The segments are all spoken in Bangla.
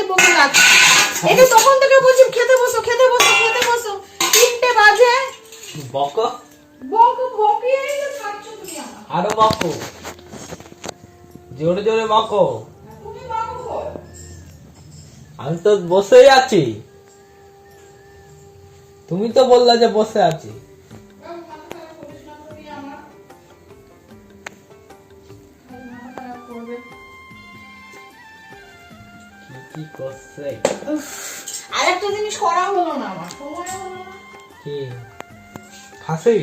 তাই বকে যাচ্ছে এই তো তখন থেকে বলছি খেতে বসো খেতে বসো খেতে বসো। তিনটে বাজে। বক। বক তুমি আরও বকো। জোরে জোরে বকো। আমি তো বসেই আছি। তুমি তো বললা যে বসে আছি। কি করছে? আর একটা জিনিস করা হলো না আমার। কি? খাসি?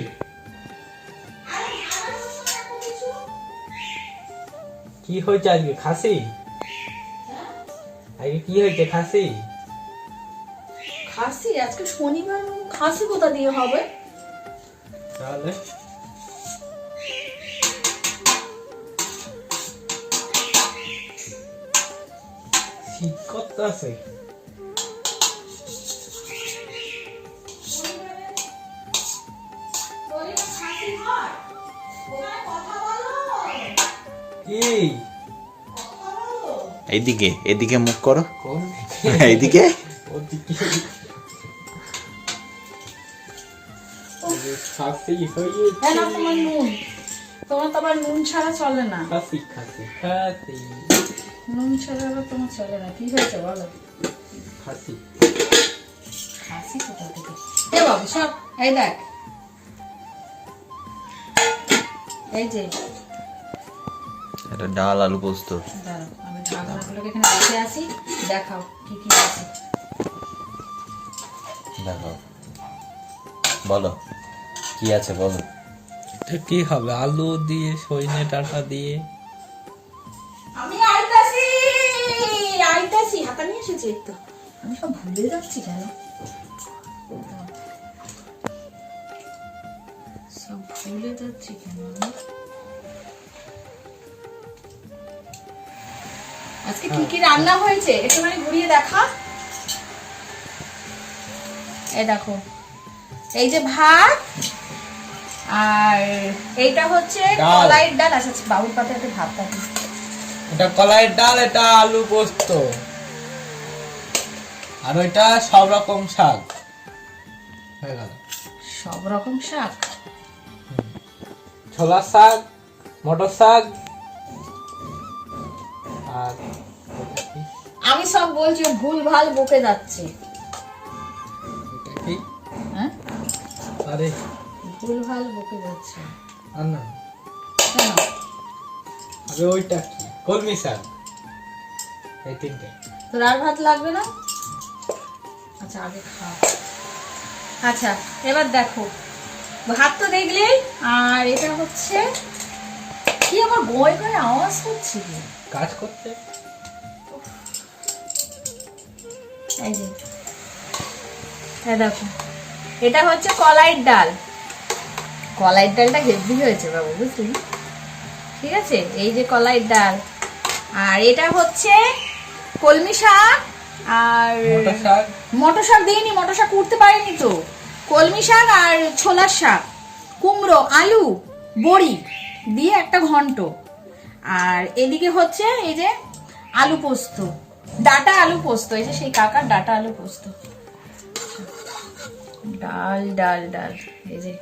কি হয়েছে আজকে? খাসি? আজকে কি হয়েছে খাসি? খাসি? আজকে শনিবার খাসি কোথা দিয়ে হবে? তাহলে? করতে আছে খাসি হয় ওখানে কথা বলো কি কথা বলো এইদিকে? এদিকে মুখ করো এইদিকে হ্যাঁ না তোমার নুন। তোমার তো আবার নুন ছাড়া চলে না। খাসি খাসি খাসি নুন ছাড়া আবার তোমার চলে না। কি হয়েছে বলো। খাসি। খাসি কোথা থেকে? এ বাবু সব এই দেখ। এই যে এটা ডাল আলু পোস্ত। দাঁড়াও আমি ঢাকনাগুলোকে এখানে রেখে আসি দেখাও কি কি আছে। দেখো বলো কি আছে বলো? এটা কি হবে? আলু দিয়ে সজনে ডাঁটা দিয়ে? এসেছি একটু আমি সব ভুলে যাচ্ছি কেন? সব ভুলে যাচ্ছি কেন? আজকে কি কি রান্না হয়েছে? একটুখানি ঘুরিয়ে দেখা। এই দেখো এই যে ভাত আর এইটা হচ্ছে কলাইয়ের ডাল। আচ্ছা আচ্ছা, বাবুর পাতাতে ভাত থাকে এটা কলাইয়ের ডাল এটা আলু পোস্ত। আর ওইটা সব রকম শাক। হয়ে গেল। সব রকম শাক? ছোলা শাক মটর শাক আর আমি সব বলছি ভুল ভালো বকে যাচ্ছে। হ্যাঁ? আরে। ভুল ভালো বকে যাচ্ছে। আর না। আরে ওইটা কি? কলমি শাক। এই তিনটে। তোর আর ভাত লাগবে না? আচ্ছা আগে খা আচ্ছা এবার দেখো। ভাত তো দেখলেই আর এটা হচ্ছে কি আমার বই করে আওয়াজ করছে কি? কাজ করতে। এই যে। হ্যাঁ দেখো। এটা হচ্ছে কলাইয়ের ডাল। কলাইয়ের ডালটা হেভি হয়েছে বাবু বুঝলি? ঠিক আছে? এই যে কলাইয়ের ডাল। আর এটা হচ্ছে কলমি শাক। আর মটর শাক দিইনি মটর শাক উঠতে পারিনি তো। কলমি শাক আর ছোলার শাক কুমড়ো আলু বড়ি দিয়ে একটা ঘন্ট। আর এদিকে হচ্ছে এই যে আলু পোস্ত ডাটা আলু পোস্ত এই যে সেই কাকার ডাটা আলু পোস্ত। ডাল ডাল ডাল এই যে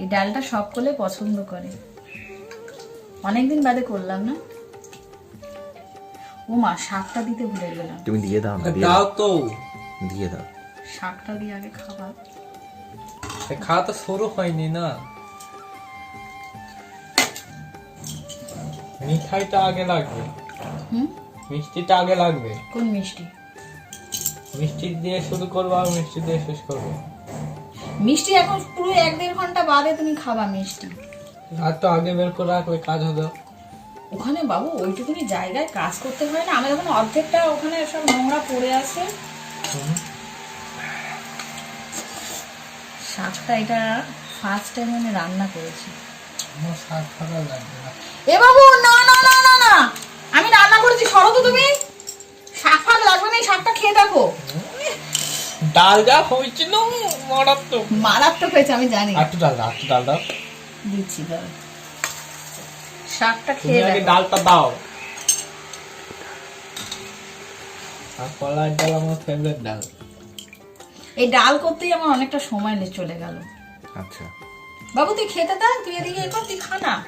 এই ডালটা সকলে পছন্দ করে। অনেকদিন বাদে করলাম না? ও মা শাকটা দিতে ভুলে গেলাম। তুমি দিয়ে দাও না দাও। দাও তো। দিয়ে দাও। শাকটা দিয়ে আগে খাবার। খাওয়া তো শুরু হয়নি না। মিঠাইটা আগে লাগবে। হুম? মিষ্টিটা আগে লাগবে। কোন মিষ্টি? মিষ্টি দিয়ে শুরু করব আর মিষ্টি দিয়ে শেষ করব। মিষ্টি এখন পুরো এক দেড় ঘণ্টা বাদে তুমি খাবা মিষ্টি। আর তো আগে বের করে রাখলে কাজ হতো ওখানে বাবু ওইটুকুনি জায়গায় কাজ করতে হয় না? আমার যখন অর্ধেকটা ওখানে সব নোংরা পড়ে আছে। শাকটা এটা ফার্স্ট টাইম আমি রান্না করেছি। এ বাবু না না না না না। আমি রান্না করেছি সরো তো তুমি। শাক ফাক লাগবে না এই শাকটা খেয়ে দেখো। ডাল যা হয়েছিল মারাত্মক। মারাত্মক হয়েছে আমি জানি। একটু ডাল দাও একটু ডাল দাও। দিচ্ছি দাও। শাকটা খেয়ে আগে ডালটা দাও। আর কলার ডাল আমার ফেভারিট ডাল। এই ডাল করতেই আমার অনেকটা সময় লে- চলে গেল। আচ্ছা। বাবু তুই খেতে থাক তুই এদিকে এ কর তুই খা না।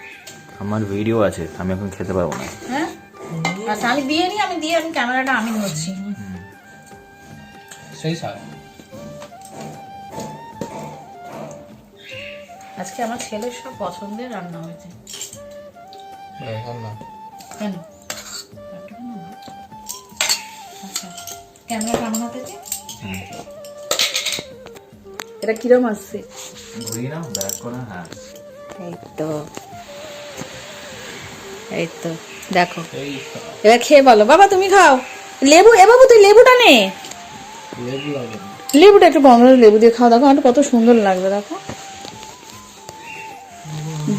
আমার ভিডিও আছে আমি এখন খেতে পারব না। হ্যাঁ? আচ্ছা আমি দিয়ে নি আমি দিয়ে আমি ক্যামেরাটা আমি ধরছি। সেই স্যার আজকে আমার ছেলের সব পছন্দের রান্না হয়েছে। কেন? ক্যামেরা এটা কিরম আসছে? ঘুরিয়ে নাও ব্যাক করো হ্যাঁ। এই তো। এই তো। দেখো। এবার খেয়ে বলো। বাবা তুমি খাও। লেবু এ বাবু তুই লেবুটা নে। লেবুটা একটু করে লেবু দিয়ে খাও। দেখো আমার কত সুন্দর লাগবে দেখো।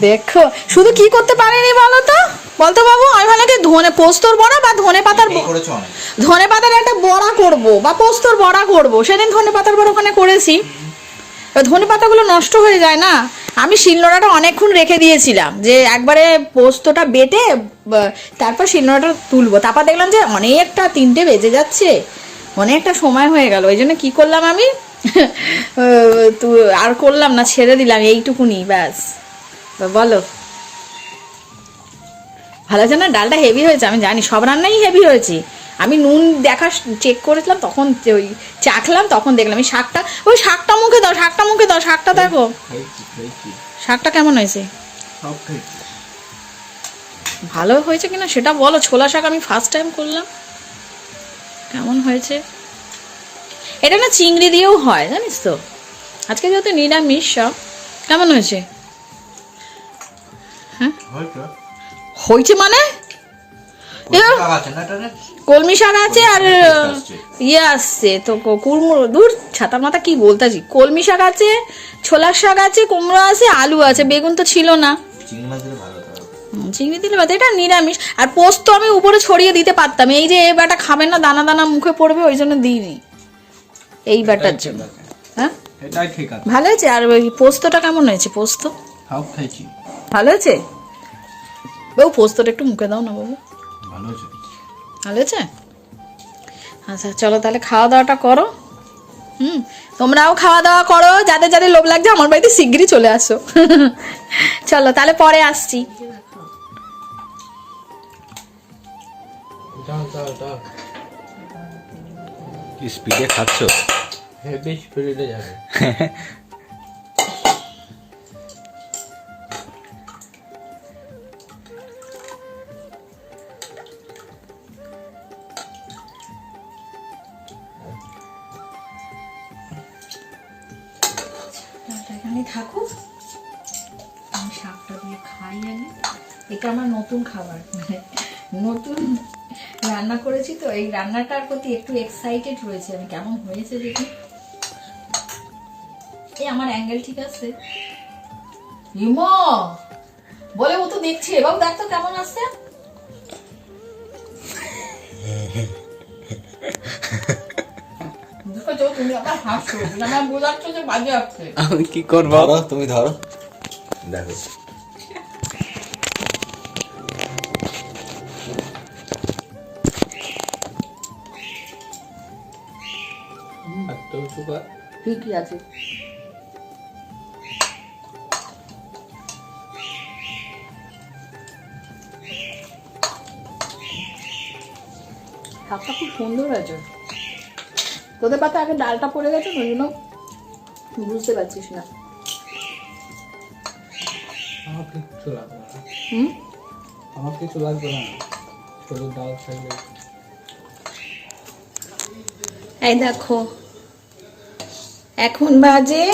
দেখো শুধু কি করতে পারেনি বলো তো বলতো বাবু আমি ভালো কি ধনে পোস্তর বড়া বা ধনে পাতার ধনে পাতার একটা বড়া করব বা পোস্তর বড়া করব। সেদিন ধনে পাতার বড়া ওখানে করেছি। ধনে পাতাগুলো নষ্ট হয়ে যায় না? আমি শিলনোড়াটা অনেকক্ষণ রেখে দিয়েছিলাম যে একবারে পোস্তটা বেটে তারপর শিলনোড়াটা তুলবো। তারপর দেখলাম যে অনেকটা তিনটে বেজে যাচ্ছে। অনেকটা সময় হয়ে গেল। ওই জন্য কী করলাম আমি? তো আর করলাম না ছেড়ে দিলাম এইটুকুনি ব্যাস। বলো। ভালো আছে না? ডালটা হেভি হয়েছে আমি জানি। সব রান্নাই হেভি হয়েছে। আমি নুন দেখা চেক করেছিলাম তখন ওই চাখলাম তখন দেখলাম এই শাকটা ওই শাকটা মুখে দাও শাকটা মুখে দাও শাকটা দেখো। শাকটা কেমন হয়েছে? ভালো হয়েছে কিনা সেটা বলো। ছোলা শাক আমি ফার্স্ট টাইম করলাম। কেমন হয়েছে? এটা না চিংড়ি দিয়েও হয় জানিস তো? আজকে যেহেতু নিরামিষ সব। কেমন হয়েছে? হয়তো। হয়েছে মানে? কলমি শাক আছে আর ইয়ে আসছে তো ক- কুড়মো দূর ছাতা মাথা কি বলতেছি? কলমি শাক আছে ছোলার শাক আছে কুমড়ো আছে আলু আছে বেগুন তো ছিল না। চিংড়ি দিলে বাদ এটা নিরামিষ। আর পোস্ত আমি উপরে ছড়িয়ে দিতে পারতাম। এই যে এই বাটা খাবেন না দানা দানা মুখে পড়বে ওই জন্য দিইনি। এই বাটার জন্য। হ্যাঁ? এটাই ঠিক আছে। ভালো হয়েছে? আর ওই পোস্তটা কেমন হয়েছে পোস্ত? খেয়েছি ভালো হয়েছে বাবু পোস্তটা একটু মুখে দাও না বাবু। ভালো হয়েছে ভালো হয়েছে আচ্ছা চলো তাহলে খাওয়া দাওয়াটা করো। হুম তোমরাও খাওয়া দাওয়া করো যাদের যাদের লোভ লাগছে আমার বাড়িতে শিগগিরই চলে আসো। চলো তাহলে পরে আসছি। স্পিডে খাচ্ছ? হেভি স্পিরিটে যাবে। এখানে থাকুক। আমি শাকটা দিয়ে খাই আগে এটা আমার নতুন খাবার। মানে নতুন রান্না করেছি তো, এই রান্নাটার প্রতি একটু এক্সাইটেড রয়েছে আমি। কেমন হয়েছে দেখি। এই আমার অ্যাঙ্গেল ঠিক আছে। ইমো বলে ও তো দেখছে। এবার দেখ তো কেমন আসছে দেখো তুমি আবার হাসছো আমার বোঝাচ্ছ যে বাজে আসছে আমি কি করব? ধরো তুমি ধরো। দেখো। ঠিকই আছে। শাকটা খুব সুন্দর হয়েছে। তোদের পাতে আগে ডালটা পড়ে গেছে ওই জন্য বুঝতে পারছিস না। আমার কিছু লাগবে না। হুম? আমার কিছু লাগবে না। শুধু ডাল থাকবে এই দেখো এখন বাজে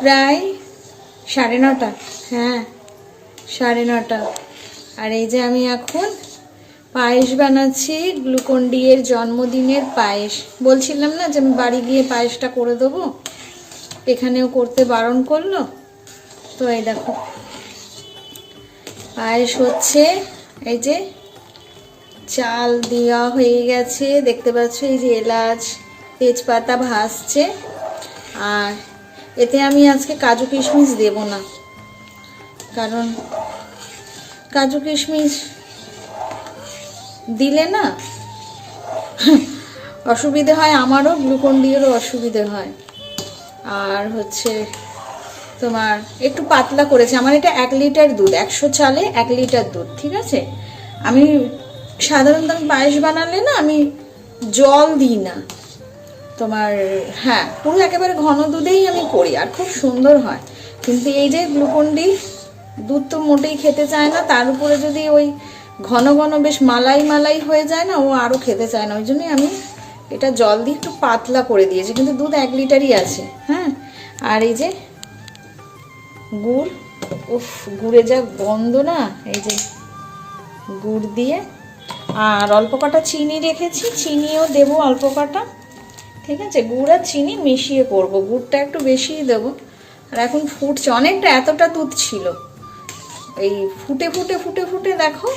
প্রায় সাড়ে নটা। হ্যাঁ সাড়ে নটা। আর এই যে আমি এখন পায়েস বানাচ্ছি, গ্লুকন ডি এর জন্মদিনের পায়েস। বলছিলাম না যে আমি বাড়ি গিয়ে পায়েসটা করে দেবো? এখানেও করতে বারণ করল? তো এই দেখো। পায়েস হচ্ছে, এই যে চাল দেওয়া হয়ে গেছে। দেখতে পাচ্ছ এই যে এলাচ, তেজপাতা ভাসছে আর এতে আমি আজকে কাজু কিশমিশ দেব না। কারণ কাজু কিশমিশ দিলে না, অসুবিধে হয় আমারও, গ্লুকন ডিয়েরও অসুবিধে হয়। আর হচ্ছে তোমার একটু পাতলা করেছে, আমার এটা এক লিটার দুধ, একশো চালে এক লিটার দুধ, ঠিক আছে? আমি সাধারণত আমি পায়েস বানালে না, আমি জল দিই না। তোমার হ্যাঁ পুরো একেবারে ঘন দুধেই আমি করি, আর খুব সুন্দর হয়। কিন্তু এই যে গ্লুকন ডি, দুধ তো মোটেই খেতে চায় না, তার উপরে যদি ওই ঘন ঘন বেশ মালাই মালাই হয়ে যায় না, ও আরও খেতে চায় না। ওই জন্যই আমি এটা জল দিয়ে একটু পাতলা করে দিয়েছি, কিন্তু দুধ এক লিটারই আছে হ্যাঁ? আর এই যে গুড়, উফ, গুড়ে যা গন্ধ না, এই যে গুড় দিয়ে, আর অল্প কটা চিনি রেখেছি, চিনিও দেবো অল্প কটা, ঠিক আছে? গুড় আর চিনি মিশিয়ে করব, গুড়টা একটু বেশিই দেবো। আর এখন ফুটছে, অনেকটা এতটা দুধ ছিল। এই ফুটে ফুটে ফুটে ফুটে দেখো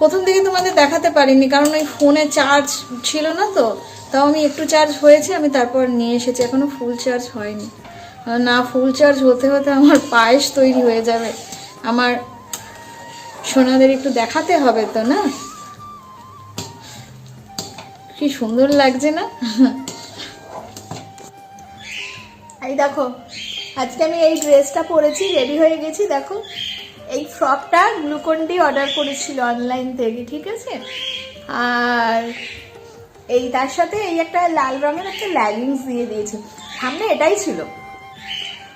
প্রথম দিকে তোমাদের দেখাতে পারিনি, কারণ ওই ফোনে চার্জ ছিল না তো, তাও আমি একটু চার্জ হয়েছে, আমি তারপর নিয়ে এসেছি এখনও ফুল চার্জ হয়নি। না ফুল চার্জ হতে হতে আমার পায়েস তৈরি হয়ে যাবে। আমার সোনাদের একটু দেখাতে হবে তো, না? কি সুন্দর লাগছে না? এই দেখো, আজকে আমি এই ড্রেসটা পরেছি রেডি হয়ে গেছি, দেখো। এই ফ্রকটা গ্লুকন ডি অর্ডার করেছিল অনলাইন থেকে, ঠিক আছে? আর এই, তার সাথে এই একটা লাল রঙের একটা ল্যাগিংস দিয়ে দিয়েছে। সামনে এটাই ছিল।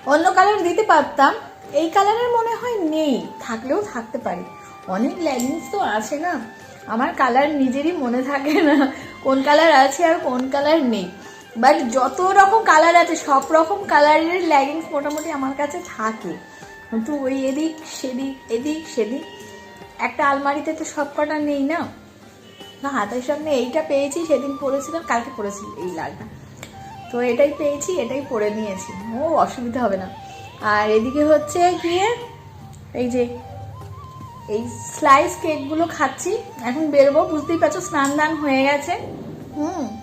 অন্য কালার দিতে পারতাম। এই কালারের মনে হয় নেই, থাকলেও থাকতে পারে। অনেক ল্যাগিংস তো আছে না। আমার কালার নিজেরই মনে থাকে না কোন কালার আছে আর কোন কালার নেই। বাট যত রকম কালার আছে, সব রকম কালারের ল্যাগিংস মোটামুটি আমার কাছে থাকে। কিন্তু ওই এদিক, সেদিক এদিক, সেদিক। একটা আলমারিতে তো সব কটা নেই না? হাতের সামনে এইটা পেয়েছি, সেদিন পরেছিলাম, কালকে পরেছি এই লালটা। তো এটাই পেয়েছি, এটাই পরে নিয়েছি। ও, অসুবিধা হবে না। আর এদিকে হচ্ছে গিয়ে, এই যে, এই স্লাইস কেকগুলো খাচ্ছি। এখন বেরোবো, বুঝতেই পারছ, স্নান দান হয়ে গেছে। হুম,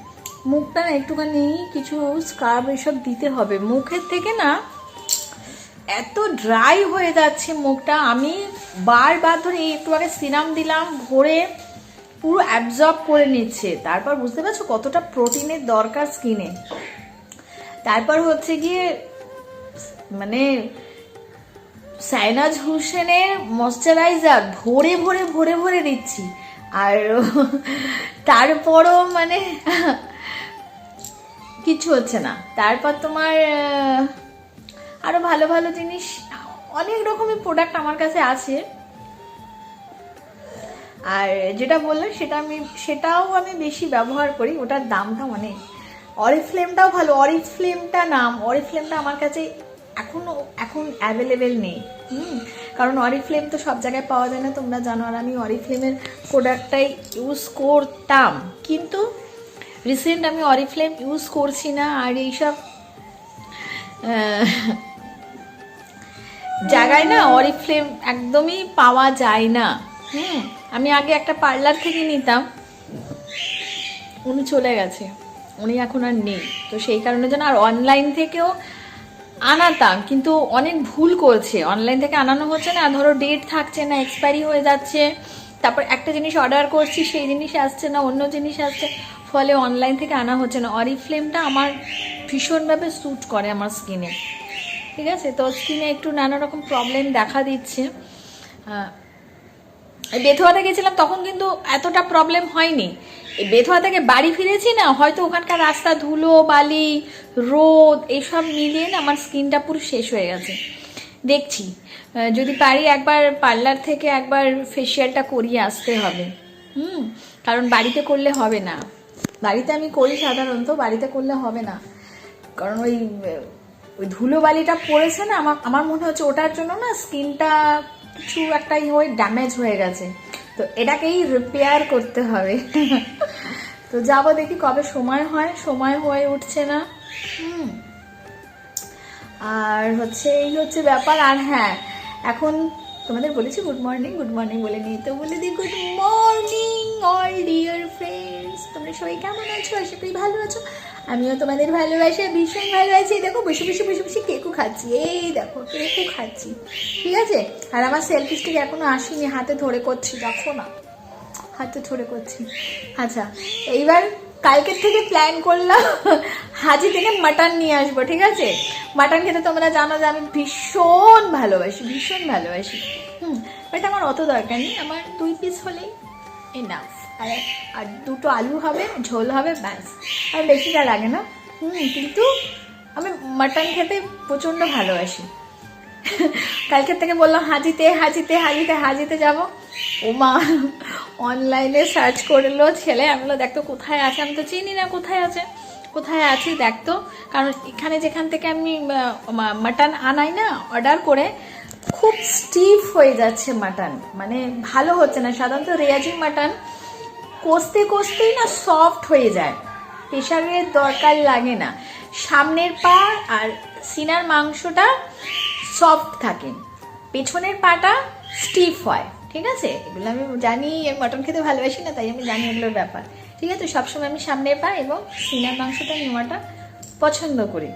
মুখটা একটুখানি কিছু স্কার্ব এসব দিতে হবে। মুখের থেকে না এত ড্রাই হয়ে যাচ্ছে মুখটা। আমি বারবার ধরে একটু আগে সিরাম দিলাম, ভরে পুরো অ্যাবজর্ব করে নিচ্ছে। তারপর বুঝতে পারছ কতটা প্রোটিনের দরকার স্কিনে তারপর হচ্ছে গিয়ে মানে সাইনাজ হুসেনের ময়শ্চারাইজার ভরে ভরে ভরে ভরে দিচ্ছি। আর তারপরও মানে কিছু হচ্ছে না। তারপর তোমার আহ, আরও ভালো ভালো জিনিস অনেক রকমের প্রোডাক্ট আমার কাছে আছে। আর যেটা বললে সেটা আমি সেটাও আমি বেশি ব্যবহার করি ওটার দামটা অনেক। অরিফ্লেমটাও ভালো। অরিফ্লেমটা নাম অরিফ্লেমটা আমার কাছে এখনও এখন অ্যাভেলেবেল নেই। হুম কারণ অরিফ্লেম তো সব জায়গায় পাওয়া যায় না তোমরা জানো। আর আমি অরিফ্লেমের প্রোডাক্টটাই ইউজ করতাম। কিন্তু রিসেন্ট আমি অরিফ্লেম ইউজ করছি না আর এইসব জায়গায় না অরিফ্লেম একদমই পাওয়া যায় না। হুম, আমি আগে একটা পার্লার থেকে নিতাম। উনি চলে গেছে। উনি এখন আর নেই। তো সেই কারণে যেন আর অনলাইন থেকেও আনাতাম। কিন্তু অনেক ভুল করছে। অনলাইন থেকে আনানো হচ্ছে না। ধরো ডেট থাকছে না এক্সপায়ারি হয়ে যাচ্ছে। তারপর একটা জিনিস অর্ডার করছি, সেই জিনিস আসছে না, অন্য জিনিস আসছে। ফলে অনলাইন থেকে আনা হচ্ছে না। অরিফ্লেমটা আমার ভীষণভাবে স্যুট করে আমার স্কিনে ঠিক আছে? তো স্কিনে একটু নানা রকম প্রবলেম দেখা দিচ্ছে। বেথুয়াতে গেছিলাম, তখন কিন্তু এতটা প্রবলেম হয়নি। বেথুয়া থেকে বাড়ি ফিরেছি না, হয়তো ওখানকার রাস্তা ধুলো, বালি, রোদ এইসব মিলিয়ে না আমার স্কিনটা পুরো শেষ হয়ে গেছে। দেখছি যদি পারি একবার পার্লার থেকে একবার ফেসিয়ালটা করিয়ে আসতে হবে। হুম? কারণ বাড়িতে করলে হবে না। বাড়িতে আমি করি সাধারণত, বাড়িতে করলে হবে না। কারণ ওই ওই ধুলো বালিটা পড়েছে না, আমার আমার মনে হচ্ছে ওটার জন্য না স্কিনটা কিছু একটা ই হয়ে ড্যামেজ হয়ে গেছে। তো এটাকেই রিপেয়ার করতে হবে। তো যাব দেখি কবে সময় হয়। সময় হয়ে উঠছে না। হুম। আর হচ্ছে এই হচ্ছে ব্যাপার। আর হ্যাঁ এখন তোমাদের বলেছি গুড মর্নিং গুড মর্নিং বলে নিই। তো বলে দিই good morning all dear friends তোমরা সবাই কেমন আছো? আশা করি ভালো আছো। আমিও তোমাদের ভালোবাসে, ভীষণ ভালো আছি দেখো, বসে বসে বসে বসে কেকও খাচ্ছি। এই দেখো কেকু খাচ্ছি। ঠিক আছে? আর আমার সেলফি স্টিক এখনও আসেনি, হাতে ধরে করছি, দেখো না। হাতে ধরে করছি। আচ্ছা এইবার কালকের থেকে প্ল্যান করলাম, হাজি থেকে মাটন নিয়ে আসব, ঠিক আছে? মাটন খেতে তোমরা জানো যে আমি ভীষণ ভালোবাসি ভীষণ ভালোবাসি। হুম বাট আমার অত দরকার নেই, আমার দুই পিস হলেই এনাফ আর আর দুটো আলু হবে, ঝোল হবে, ব্যাস। আর বেশিটা লাগে না। হুম, কিন্তু আমি মাটন খেতে প্রচণ্ড ভালোবাসি। কালকের থেকে বললাম, হাজিতে হাজিতে হাজিতে হাজিতে যাব। ও মা অনলাইনে সার্চ করল ছেলে, আমি বলল দেখতো কোথায় আছে? আমি তো চিনি না কোথায় আছে। কোথায় আছি দেখতো কারণ এখানে যেখান থেকে আমি মাটন আনাই না অর্ডার করে খুব স্টিফ হয়ে যাচ্ছে মাটন। মানে ভালো হচ্ছে না। সাধারণত রেয়াজি মাটন কষতে কষতেই না সফট হয়ে যায়। প্রেশারের দরকার লাগে না। সামনের পা আর সিনার মাংসটা সফট থাকে। পেছনের পাটা স্টিফ হয়। ঠিক আছে? এগুলো আমি জানি, আমি মটন খেতে ভালোবাসি না, তাই আমি জানি এগুলোর ব্যাপার। ঠিক আছে? সবসময় আমি সামনের পা এবং সিনার মাংসটা নেওয়াটা পছন্দ করি।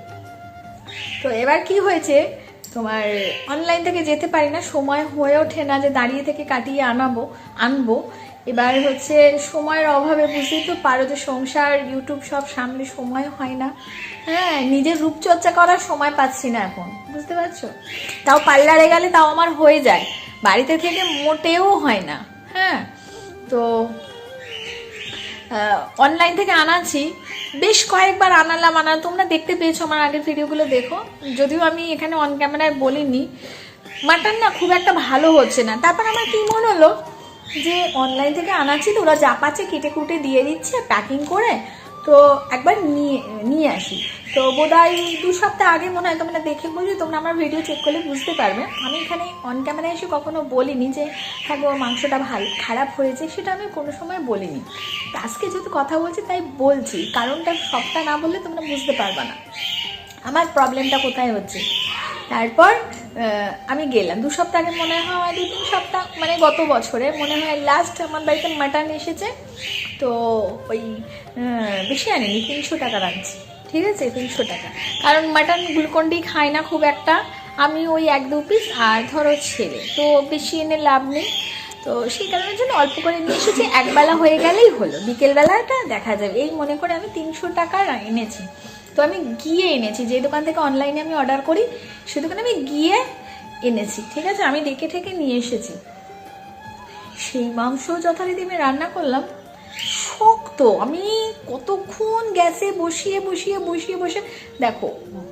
তো এবার কি হয়েছে? তোমার অনলাইন থেকে যেতে পারি না, সময় হয়ে ওঠে না যে দাঁড়িয়ে থেকে কাটিয়ে আনাবো, আনব। এবার হচ্ছে সময়ের অভাবে বুঝতেই তো পারো যে সংসার ইউটিউব সব সামনে সময় হয় না। হ্যাঁ নিজের রূপচর্চা করার সময় পাচ্ছি না এখন, বুঝতে পারছ? তাও পার্লারে গেলে তাও আমার হয়ে যায়, বাড়িতে থেকে মোটেও হয় না হ্যাঁ? তো অনলাইন থেকে আনাছি বেশ কয়েকবার আনালাম আনা তোমরা দেখতে পেয়েছ আমার আগের ভিডিওগুলো, দেখো। যদিও আমি এখানে অন ক্যামেরায় বলিনি, মাটন না খুব একটা ভালো হচ্ছে না। তারপর আমার কি মনে হলো যে অনলাইন থেকে আনাচ্ছি তো, ওরা যা পাচ্ছে কেটে কুটে দিয়ে দিচ্ছে প্যাকিং করে, তো একবার নিয়ে নিয়ে আসি। তো বোধহয় দু সপ্তাহ আগে মনে হয় তোমরা দেখে বুঝি তোমরা আমার ভিডিও চেক করলে বুঝতে পারবে। আমি এখানে অন ক্যামেরায় এসে কখনো বলিনি যে হ্যাঁ গো, মাংসটা ভালো, খারাপ হয়েছে, সেটা আমি কোনো সময় বলিনি। আজকে যেহেতু কথা বলছি, তাই বলছি। কারণটা সবটা না বললে তোমরা বুঝতে পারবে না। আমার প্রবলেমটা কোথায় হচ্ছে? তারপর আমি গেলাম। দু সপ্তাহ আগে মনে হয়, দু তিন সপ্তাহ মানে গত বছরে মনে হয় লাস্ট আমার বাড়িতে মাটন এসেছে। তো ওই বেশি আনিনি, তিনশো টাকা রাখছি ঠিক আছে? তিনশো টাকা। কারণ মাটন গ্লুকন্ডি খায় না খুব একটা। আমি ওই এক দু পিস আর ধরো ছেলে। তো বেশি এনে লাভ নেই। তো সেই কারণের জন্য অল্প করে নিয়ে এসেছি। একবেলা হয়ে গেলেই হলো। বিকেলবেলাটা দেখা যাবে। এই মনে করে আমি তিনশো টাকা এনেছি। তো আমি গিয়ে এনেছি যে দোকান থেকে অনলাইনে আমি অর্ডার করি সে দোকানে আমি গিয়ে এনেছি, ঠিক আছে? আমি ডেকে ঠেকে নিয়ে এসেছি। সেই মাংস যথারীতি আমি রান্না করলাম, শক্ত। আমি কতক্ষণ গ্যাসে বসিয়ে বসিয়ে বসিয়ে বসে দেখো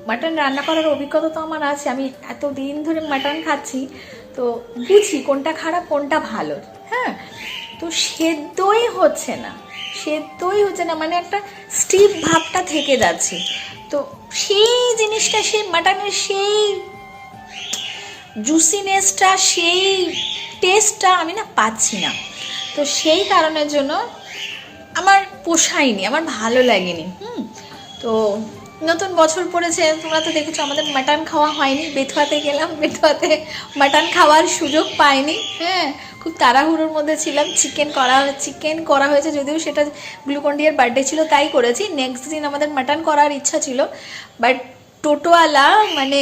মাটন রান্না করার অভিজ্ঞতা তো আমার আছে। আমি এত দিন ধরে মাটন খাচ্ছি, তো বুঝি কোনটা খারাপ, কোনটা ভালো হ্যাঁ? তো সেদ্ধই হচ্ছে না। সেদ্ধই হচ্ছে না মানে একটা স্টিফ ভাবটা থেকে যাচ্ছে। তো সেই জিনিসটা, সেই মাটনের সেই জুসিনেসটা, সেই টেস্টটা আমি না পাচ্ছি না। তো সেই কারণের জন্য আমার পোষায়নি, আমার ভালো লাগেনি, হুম। তো নতুন বছর পড়েছে, তোমরা তো দেখেছ আমাদের মাটন খাওয়া হয়নি, বেথুয়াতে গেলাম, বেথুয়াতে মাটন খাওয়ার সুযোগ পাইনি হ্যাঁ। খুব তাড়াহুড়োর মধ্যে ছিলাম। চিকেন করা চিকেন করা হয়েছে যদিও সেটা গ্লুকন্ডিয়ার বার্থডে ছিল তাই করেছি। নেক্সট দিন আমাদের মাটন করার ইচ্ছা ছিল। বাট টোটোওয়ালা মানে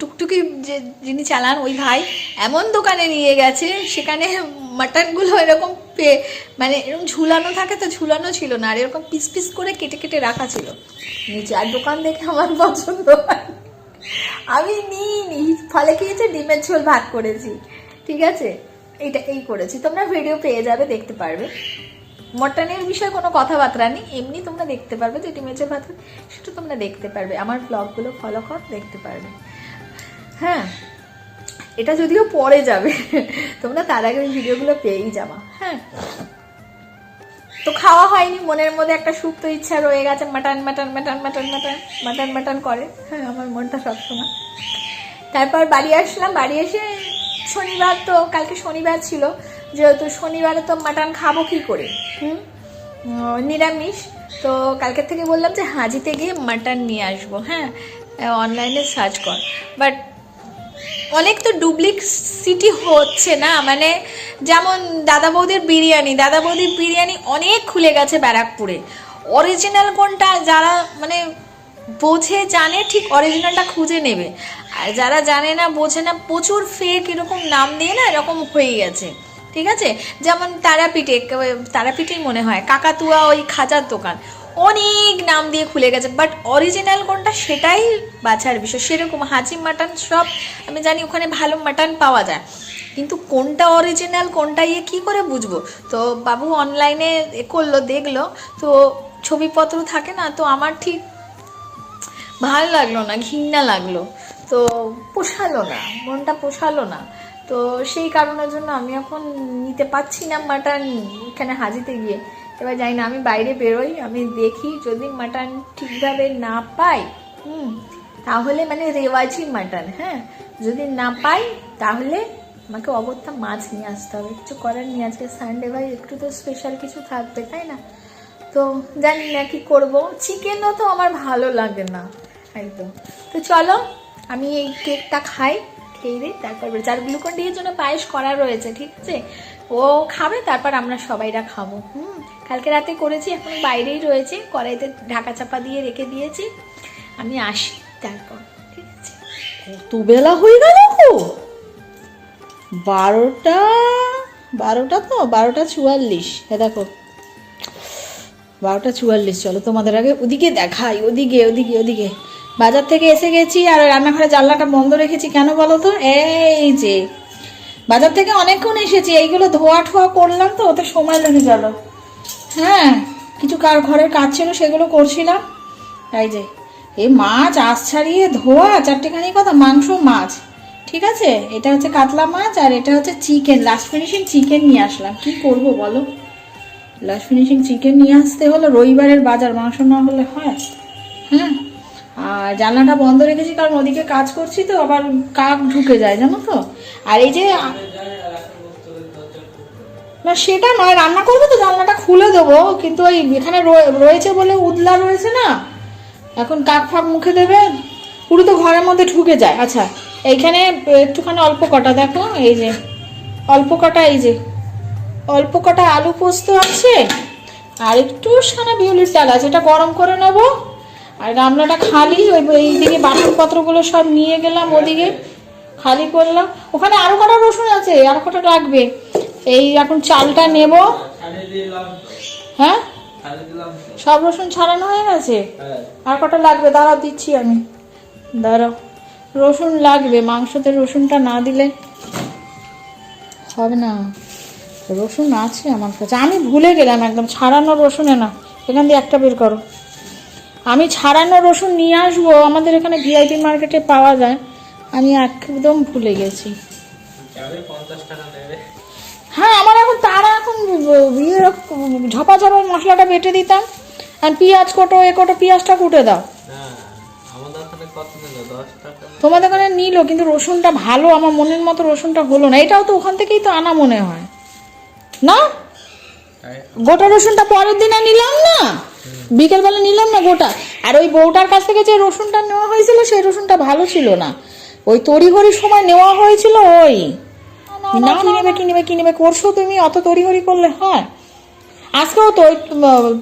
টুকটুকি যে যিনি চালান ওই ভাই এমন দোকানে নিয়ে গেছে, সেখানে মাটনগুলো এরকম পে মানে এরকম ঝুলানো থাকে তো ঝুলানো ছিল না। আর এরকম পিস পিস করে কেটে কেটে রাখা ছিল। আর দোকান দেখে আমার পছন্দ আমি নিই নিইনি। ফলে কি হয়েছে? ডিমের ঝোল ভাত করেছি। ঠিক আছে? এইটা এই করেছি। তোমরা ভিডিও পেয়ে যাবে, দেখতে পারবে। মটনের বিষয়ে কোনো কথাবার্তা নেই। এমনি তোমরা দেখতে পারবে যে ডিমের ঝোল ভাত, সেটা তোমরা দেখতে পারবে। আমার ব্লগগুলো ফলো কর, দেখতে পারবে। হ্যাঁ এটা যদিও পরে যাবে, তোমরা তার আগে ভিডিওগুলো পেয়েই যাবা। হ্যাঁ তো খাওয়া হয়নি, মনের মধ্যে একটা সুপ্ত ইচ্ছা রয়ে গেছে, mutton mutton mutton mutton mutton mutton mutton করে। হ্যাঁ আমার মনটা সবসময়। তারপর বাড়ি আসলাম, বাড়ি এসে শনিবার তো, কালকে শনিবার ছিল, যেহেতু শনিবারে তো মাটন খাব কি করে? হুম? নিরামিষ। তো কালকের থেকে বললাম যে হাজিতে গিয়ে মাটন নিয়ে আসব হ্যাঁ? অনলাইনে সার্চ কর। বাট অনেক তো ডুপ্লিসিটি হচ্ছে না মানে যেমন দাদা বৌদির বিরিয়ানি, দাদা বৌদির বিরিয়ানি অনেক খুলে গেছে ব্যারাকপুরে। অরিজিনাল কোনটা, যারা মানে বোঝে, জানে, ঠিক অরিজিনালটা খুঁজে নেবে। আর যারা জানে না, বোঝে না, প্রচুর ফেক এরকম নাম দিয়ে না এরকম হয়ে গেছে, ঠিক আছে? যেমন তারাপীঠে, তারাপীঠেই মনে হয়, কাকাতুয়া ওই খাঁচার দোকান, অনেক নাম দিয়ে খুলে গেছে বাট অরিজিনাল কোনটা সেটাই বাছার বিষয়। সেরকম হাজি মাটন সব, আমি জানি ওখানে ভালো মাটন পাওয়া যায়, কিন্তু কোনটা অরিজিনাল কোনটা ইয়ে কী করে বুঝব? তো বাবু অনলাইনে এ করল, দেখল, তো ছবিপত্র থাকে না, তো আমার ঠিক ভালো লাগল না, ঘৃণা লাগল। তো পোষালো না, মনটা পোষালো না। তো সেই কারণের জন্য আমি এখন নিতে পারছি না মাটন এখানে হাজিতে গিয়ে। এবার জানি না, আমি বাইরে বেরোই, আমি দেখি যদি মাটন ঠিকভাবে না পাই, হুম, তাহলে মানে রেওয়াজি মাটন হ্যাঁ। যদি না পাই, তাহলে আমাকে অগত্যা মাছ নিয়ে আসতে হবে। কিছু করার নিয়ে আজকে সানডে ভাই, একটু তো স্পেশাল কিছু থাকবে, তাই না? তো জানি না কি করব। চিকেনও তো আমার ভালো লাগে না, একদম। তো চলো আমি এই কেকটা খাই, খেয়ে দিই তারপর। আর গ্লুকন ডির জন্য পায়েস করা রয়েছে, ঠিক আছে? ও খাবে, তারপর আমরা সবাইরা খাব। হুম, কালকে রাতে করেছি, এখন বাইরেই রয়েছে, কড়াইতে ঢাকা চাপা দিয়ে রেখে দিয়েছি। আমি আসি তারপর, ঠিক আছে? হয়ে বারোটা বারোটা তো, বারোটা চুয়াল্লিশ। দেখো, বারোটা চুয়াল্লিশ, চলো তোমাদের আগে ওদিকে দেখাই, ওদিকে ওদিকে ওদিকে। বাজার থেকে এসে গেছি আর রান্নাঘরে জানলাটা বন্ধ রেখেছি। কেন বলো তো এই যে, বাজার থেকে অনেকক্ষণ এসেছি, এইগুলো ধোয়া ঠোয়া করলাম তো, ওতে সময় লেগে গেল। হ্যাঁ কিছু কার ঘরের কাজ ছিল, সেগুলো করছিলাম। এই যে, এই মাছ, আঁশ ছাড়িয়ে ধোয়া, চারটেখানি কথা, মাংস, মাছ। ঠিক আছে? এটা হচ্ছে কাতলা মাছ আর এটা হচ্ছে চিকেন। লাস্ট ফিনিশিং চিকেন নিয়ে আসলাম। কি করব বলো? লাস্ট ফিনিশিং চিকেন নিয়ে আসতে হলো, রবিবারের বাজার মাংস না হলে হয়। হ্যাঁ? আর জানলাটা বন্ধ রেখেছি, কারণ ওদিকে কাজ করছি তো, আবার কাক ঢুকে যায়, জানো তো? আর এই যে না, সেটা নয়, রান্না করব তো, জানলাটা খুলে দেবো, কিন্তু ওই এখানে রয়ে- রয়েছে বলে উদলা রয়েছে না? এখন কাক ফাক মুখে দেবে, পুরো তো ঘরের মধ্যে ঢুকে যায়। আচ্ছা এইখানে একটুখানি অল্প কটা, দেখো, এই যে, অল্প কটা, এই যে, অল্প কটা আলু পোস্ত আছে, আর একটু সানা বিউলির চাল আছে, এটা গরম করে নেব। আর গামলাটা খালি ওই এইদিকে বাসনপত্রগুলো সব নিয়ে গেলাম ওদিকে, খালি করলাম। ওখানে আরও কটা রসুন আছে, আরও কটা লাগবে এই এখন চালটা নেব। হ্যাঁ? সব রসুন ছাড়ানো হয়ে গেছে? আর কটা লাগবে? দাঁড়াও, দিচ্ছি আমি। দাঁড়াও। রসুন লাগবে, মাংসতে রসুনটা না দিলে হবে না। রসুন আছে আমার কাছে। আমি ভুলে গেলাম একদম, ছাড়ানো রসুনে না। এখান দিয়ে একটা বের করো। আমি ছাড়ানো রসুন নিয়ে আসব। আমাদের এখানে ভিআইপি মার্কেটে পাওয়া যায়। আমি একদম ভুলে গেছি। হ্যাঁ আমার এখন তারা এখন ঝপা ঝপা মশলাটা বেটে দিতাম। আর পেঁয়াজ কোটো, এ কোটো পেঁয়াজটা কুটে দাও? তোমাদের ওখানে নিল, কিন্তু রসুনটা ভালো, আমার মনের মতো রসুনটা হলো না। এটাও তো ওখান থেকেই তো আনা মনে হয়। না? গোটা রসুনটা পরের দিনে নিলাম না? বিকেলবেলা নিলাম না গোটা আর ওই বউটার কাছ থেকে যে রসুনটা নেওয়া হয়েছিল সেই রসুনটা ভালো ছিল না। ওই তড়িঘড়ির সময় নেওয়া হয়েছিল ওই। না কি নেবে কি নেবে কি নেবে? করছ তুমি? অত তড়িঘড়ি করলে হয়। আজকেও তো ওই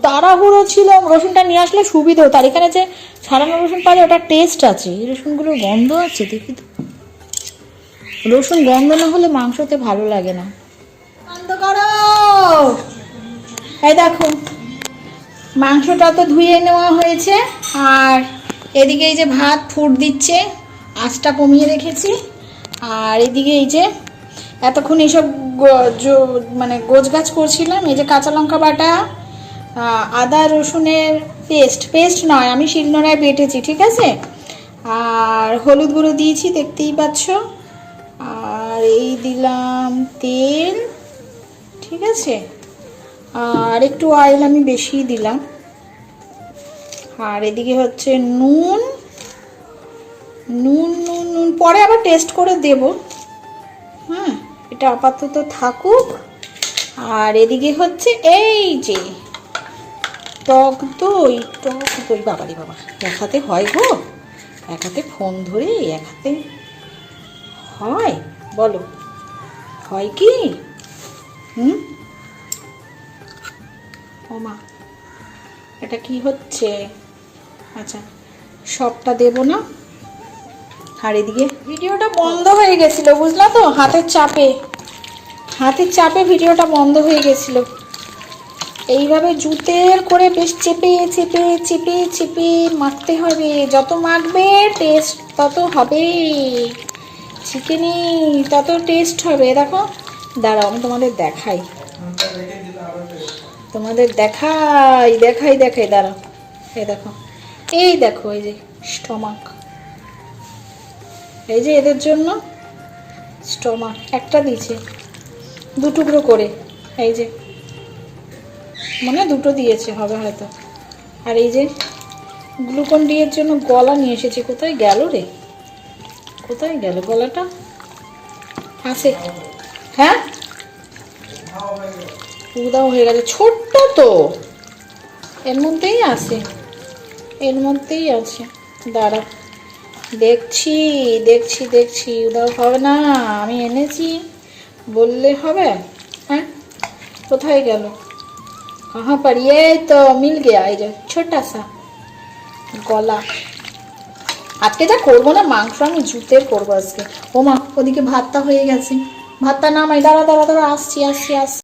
তাড়াহুড়ো ছিল রসুনটা নিয়ে আসলে সুবিধা হতো। আর এখানে যে ছাড়ানো রসুন পারে ওটা টেস্ট আছে। এই রসুনগুলো গন্ধ আছে দেখি তো। রসুন গন্ধ না হলে মাংসতে ভালো লাগে না। করো। এই দেখো। মাংসটা তো ধুয়ে নেওয়া হয়েছে, আর এদিকে এই যে ভাত, ফুট দিচ্ছে, আঁচটা কমিয়ে রেখেছি, আর এদিকে এই যে এতক্ষণ এইসব মানে গোছ গাছ করছিলাম, এই যে কাঁচা লঙ্কা বাটা আদা, রসুনের পেস্ট পেস্ট নয়, আমি শিলনোড়ায় বেটেছি, ঠিক আছে? আর হলুদ গুঁড়ো দিয়েছি, দেখতেই পাচ্ছ। আর এই দিলাম তেল, ঠিক আছে? আর একটু অয়েল আমি বেশি দিলাম। আর এদিকে হচ্ছে নুন। নুন নুন নুন। পরে আবার টেস্ট করে দেব। হ্যাঁ এটা আপাতত থাকুক। আর এদিকে হচ্ছে এই যে, টক দই টক দই। বাবারে বাবা, এক হাতে হয় গো। এক হাতে ফোন ধরে এক হাতে হয়। বলো, হয় কি? হুম? ও মা, এটা কি হচ্ছে? আচ্ছা সবটা দেব না? আর এদিকে ভিডিওটা বন্ধ হয়ে গেছিল, বুঝলা তো? হাতের চাপে হাতের চাপে ভিডিওটা বন্ধ হয়ে গেছিল। এইভাবে জুতের করে বেশ চেপে চেপে চেপে চেপে মাখতে হবে। যত মাখবে টেস্ট তত হবে। চিকেনি তত টেস্ট হবে। দেখো, দাঁড়াও, আমি তোমাদের দেখাই। তোমাদের দেখাই দেখাই দেখাই, দাঁড়াও। এই দেখো এই দেখো, এই যে স্টমাক। এই যে এদের জন্য স্টমাক, একটা দিয়েছে, দু টুকরো করে, এই যে। মানে দুটো দিয়েছে হবে হয়তো। আর এই যে গ্লুকন ডিয়ের জন্য গলা নিয়ে এসেছি, কোথায় গেল রে? কোথায় গেল গলাটা? আছে। হ্যাঁ? উদাও হয়ে গেছে ছোট্ট তো এর মধ্যেই আছে এর মধ্যেই আছে দাঁড়া দেখছি দেখছি দেখছি উদাও হবে না আমি এনেছি বললে হবে হ্যাঁ কোথায় গেল कहाँ पर ये तो मिल गया এই যে ছোটা সা গলা আজকে যা করবো না মাংস আমি জুতের করবো আজকে ও মা ওদিকে ভাতটা হয়ে গেছে ভাতটা নামাই দাঁড়া দাঁড়া দাঁড়া আসছি আসছি আসছি